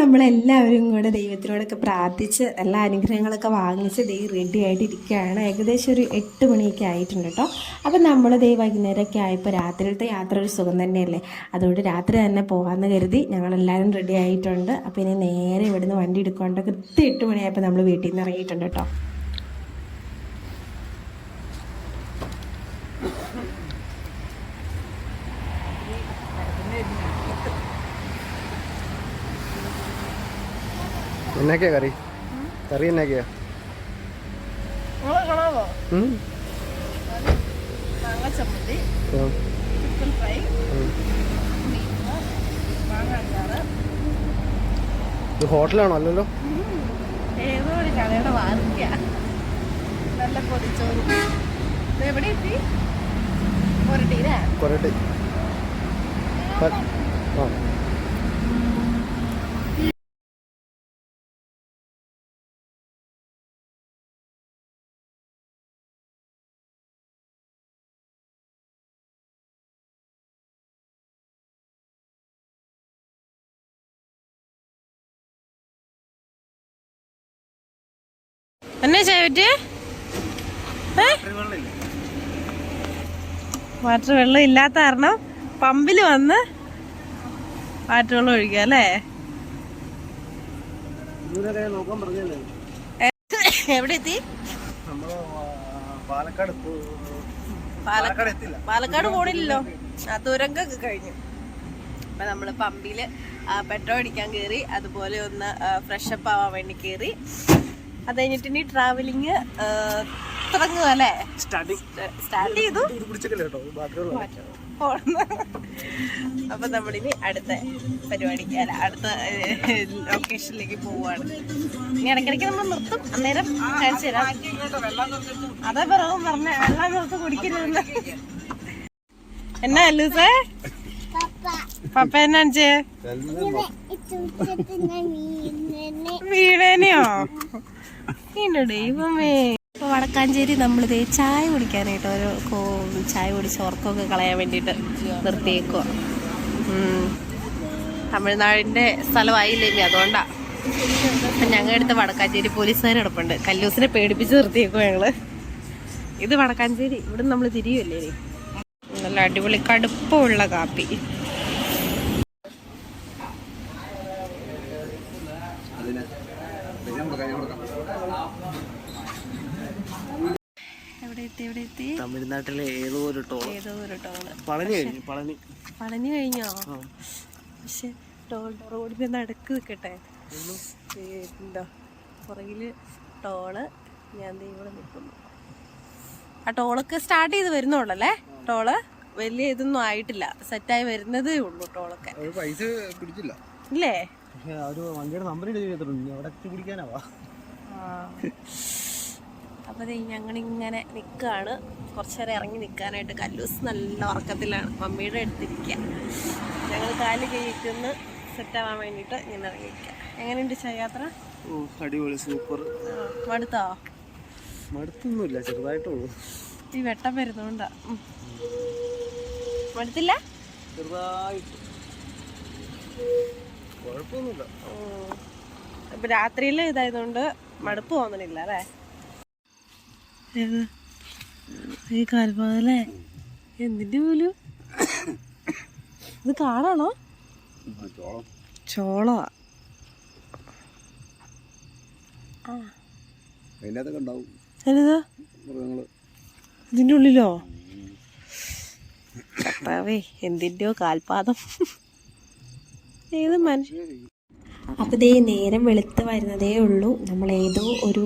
നമ്മളെല്ലാവരും കൂടെ ദൈവത്തിനോടൊക്കെ പ്രാർത്ഥിച്ച് എല്ലാ അനുഗ്രഹങ്ങളൊക്കെ വാങ്ങിച്ച് ദൈ റെഡി ആയിട്ടിരിക്കുകയാണ്. ഏകദേശം ഒരു എട്ട് മണിയൊക്കെ ആയിട്ടുണ്ട് കേട്ടോ. അപ്പം നമ്മൾ ദൈ വൈകുന്നേരമൊക്കെ ആയപ്പോൾ രാത്രിയിലത്തെ യാത്ര ഒരു സുഖം തന്നെയല്ലേ? അതുകൊണ്ട് രാത്രി തന്നെ പോകാമെന്ന് കരുതി ഞങ്ങളെല്ലാവരും റെഡി ആയിട്ടുണ്ട്. അപ്പോൾ ഇനി നേരെ ഇവിടുന്ന് വണ്ടി എടുക്കൊണ്ട് കൃത്യം എട്ട് മണിയായപ്പോൾ നമ്മൾ വീട്ടിൽ നിന്ന് ഇറങ്ങിയിട്ടുണ്ട് കേട്ടോ. എന്നൊക്കെയാ കറി? കറി എന്നൊക്കെയാ ഇത് ഹോട്ടലാണോ അല്ലല്ലോ? നല്ല പൊതിച്ചോറും എവിടെ എത്തി കൊരട്ടി. ആ. എന്നെ ചെയ്യറ്റേ വാട്ടർ വെള്ളം ഇല്ലാത്ത കാരണം പമ്പിൽ വന്ന് വാട്ടർ വെള്ളം ഒഴിക്കുക അല്ലേ? എവിടെ എത്തി? പാലക്കാട് പോണില്ലല്ലോ. ആ തുരങ്കൊക്കെ കഴിഞ്ഞു. അപ്പൊ നമ്മൾ പമ്പിൽ പെട്രോൾ അടിക്കാൻ കയറി അതുപോലെ ഒന്ന് ഫ്രഷപ്പ് ആവാൻ വേണ്ടി കയറി അത് കഴിഞ്ഞിട്ട് ഇനി ട്രാവലിംഗ് തുടങ്ങുക അല്ലേ? സ്റ്റാർട്ട് ചെയ്തു. അപ്പൊ നമ്മളിനി അടുത്ത പരിപാടിക്ക് അല്ല അടുത്ത ലൊക്കേഷനിലേക്ക് പോവാണ് ഇനി ഇടയ്ക്കിടയ്ക്ക് നമ്മൾ നിർത്തും. അന്നേരം കാണിച്ചു തരാം. അതാ പറവും പറഞ്ഞ വെള്ളം നിർത്ത് കുടിക്കരുതെന്ന്. എന്നാ ലൂസേ പപ്പ എന്നാ കാണിച്ചേ? വീണു ദൈവമേ. ഇപ്പൊ വടക്കാഞ്ചേരി നമ്മളിത് ചായ കുടിക്കാനായിട്ട് ഒരു ചായ കുടിച്ച് ഉറക്കമൊക്കെ കളയാൻ വേണ്ടിട്ട് നിർത്തിയേക്കുക തമിഴ്നാടിന്റെ സ്ഥലമായില്ലേ അതുകൊണ്ടാണ് അതുകൊണ്ടാ. അപ്പൊ ഞങ്ങളുടെ അടുത്ത് വടക്കാഞ്ചേരി പോലീസുകാർ എടുപ്പുണ്ട് കല്ലൂസിനെ പേടിപ്പിച്ച് നിർത്തിയേക്കും ഞങ്ങൾ. ഇത് വടക്കാഞ്ചേരി ഇവിടെ നമ്മൾ തിരിയുമല്ലേ നല്ല അടിപൊളി കടുപ്പമുള്ള കാപ്പി. എവിടെ എത്തി തമിഴ്നാട്ടിലെ ഏതോ ഒരു ടോൾ ഏതോ ഒരു ടോൾ പളനി കഴിഞ്ഞു പളനി. പളനി കഴിഞ്ഞോ? പക്ഷെ ടോൾ റോഡിന്റെ നടക്ക് നിൽക്കട്ടെ എന്തോ? പുറകിൽ ടോൾ ഞാൻ ദേ ഇവിടെ നിൽക്കുന്നു ആ ടോളൊക്കെ സ്റ്റാർട്ട് ചെയ്ത് വരുന്നുള്ളല്ലേ? ടോൾ വലിയ ഇതൊന്നും ആയിട്ടില്ല. സെറ്റായി വരുന്നതേ ഉള്ളൂ ടോളൊക്കെ പൈസ പിടിച്ചില്ല. ഇല്ലേ? വണ്ടിയുടെ നമ്പർ എഴുതി ചെയ്തിട്ടുണ്ട് അവിടെ പിടിക്കാനാവാ അപ്പൊ ഞങ്ങളിങ്ങനെ ഞങ്ങളിങ്ങനെ കുറച്ച് നേരം ഇറങ്ങി നിൽക്കാനായിട്ട് കല്ലൂസ് നല്ല ഉറക്കത്തിലാണ്. മമ്മിയുടെ അടുത്തിരിക്കുക ഞങ്ങൾ കാൽ കഴിക്കുന്ന സെറ്റാവാൻ വേണ്ടിയിട്ട് ഇങ്ങനെ ഇറങ്ങിയിരിക്കുക എങ്ങനെയുണ്ട് യാത്ര അടിപൊളി സൂപ്പർ. മടുത്തോ? മടുത്തൊന്നുമില്ല ചെറുതായിട്ടുള്ളൂ. ഈ വെട്ടം വരുന്നോണ്ടാ. മടുത്തില്ല? ചെറുതായിട്ട്. കുഴപ്പമൊന്നുമില്ല. അപ്പൊ രാത്രിയിൽ ഇതായതുകൊണ്ട് മടുപ്പ് തോന്നണില്ല അല്ലേ? ഈ കാൽപാതല്ലേ എന്തിന്റെ പോലും? ഇത് കാണാണോ ചോളോ? ഇതിന്റെ ഉള്ളിലോ? കാൽപാദം. ഏത് മനുഷ്യ അപ്പോൾ ഇതേ നേരം വെളുത്ത് വരുന്നതേ ഉള്ളൂ. നമ്മൾ ഏതോ ഒരു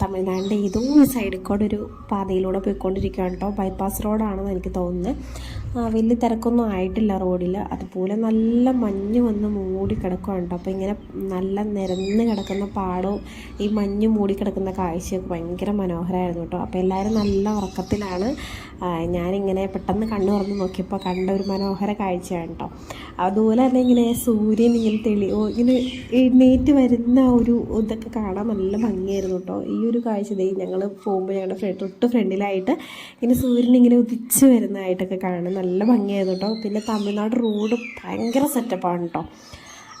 തമിഴ്നാടിന്റെ ഏതോ ഒരു സൈഡിൽ കൂടെ ഒരു പാതയിലൂടെ പോയിക്കൊണ്ടിരിക്കുകയാണ് കേട്ടോ. ബൈപ്പാസ് റോഡാണെന്ന് എനിക്ക് തോന്നുന്നത് വലിയ തിരക്കൊന്നും ആയിട്ടില്ല റോഡിൽ അതുപോലെ നല്ല മഞ്ഞ് വന്ന് മൂടി കിടക്കുകയാണ് കേട്ടോ. അപ്പോൾ ഇങ്ങനെ നല്ല നിരന്ന് കിടക്കുന്ന പാടവും ഈ മഞ്ഞ് മൂടി കിടക്കുന്ന കാഴ്ചയൊക്കെ ഭയങ്കര മനോഹരമായിരുന്നു കേട്ടോ. അപ്പോൾ എല്ലാവരും നല്ല ഉറക്കത്തിലാണ്. ഞാനിങ്ങനെ പെട്ടെന്ന് കണ്ണു തുറന്ന് നോക്കിയപ്പോൾ കണ്ട ഒരു മനോഹര കാഴ്ചയാണ് കേട്ടോ. അതുപോലെ തന്നെ ഇങ്ങനെ സൂര്യൻ ഇങ്ങനെ തെളി ഇങ്ങനെ എഴുന്നേറ്റ് വരുന്ന ഒരു ഇതൊക്കെ കാണാൻ നല്ല ഭംഗിയായിരുന്നു കേട്ടോ. ഈ ഒരു കാഴ്ച ദേ ഞങ്ങൾ പോകുമ്പോൾ ഞങ്ങളുടെ ഫ്രണ്ട് തൊട്ട് ഫ്രണ്ടിലായിട്ട് ഇങ്ങനെ സൂര്യൻ ഇങ്ങനെ ഉദിച്ച് വരുന്നതായിട്ടൊക്കെ കാണാൻ നല്ല ഭംഗിയായിരുന്നു കേട്ടോ. പിന്നെ തമിഴ്നാട് റോഡ് ഭയങ്കര സെറ്റപ്പാണ് കേട്ടോ.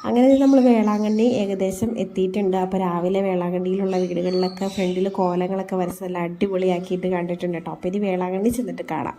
അങ്ങനെ നമ്മൾ വേളാങ്കണ്ണി ഏകദേശം എത്തിയിട്ടുണ്ട്. അപ്പോൾ രാവിലെ വേളാങ്കണ്ണിയിലുള്ള വീടുകളിലൊക്കെ ഫ്രണ്ടിൽ കോലങ്ങളൊക്കെ വരച്ച് നല്ല അടിപൊളിയാക്കിയിട്ട് കണ്ടിട്ടുണ്ട് കേട്ടോ. അപ്പോൾ ഇനി വേളാങ്കണ്ണി ചെന്നിട്ട് കാണാം.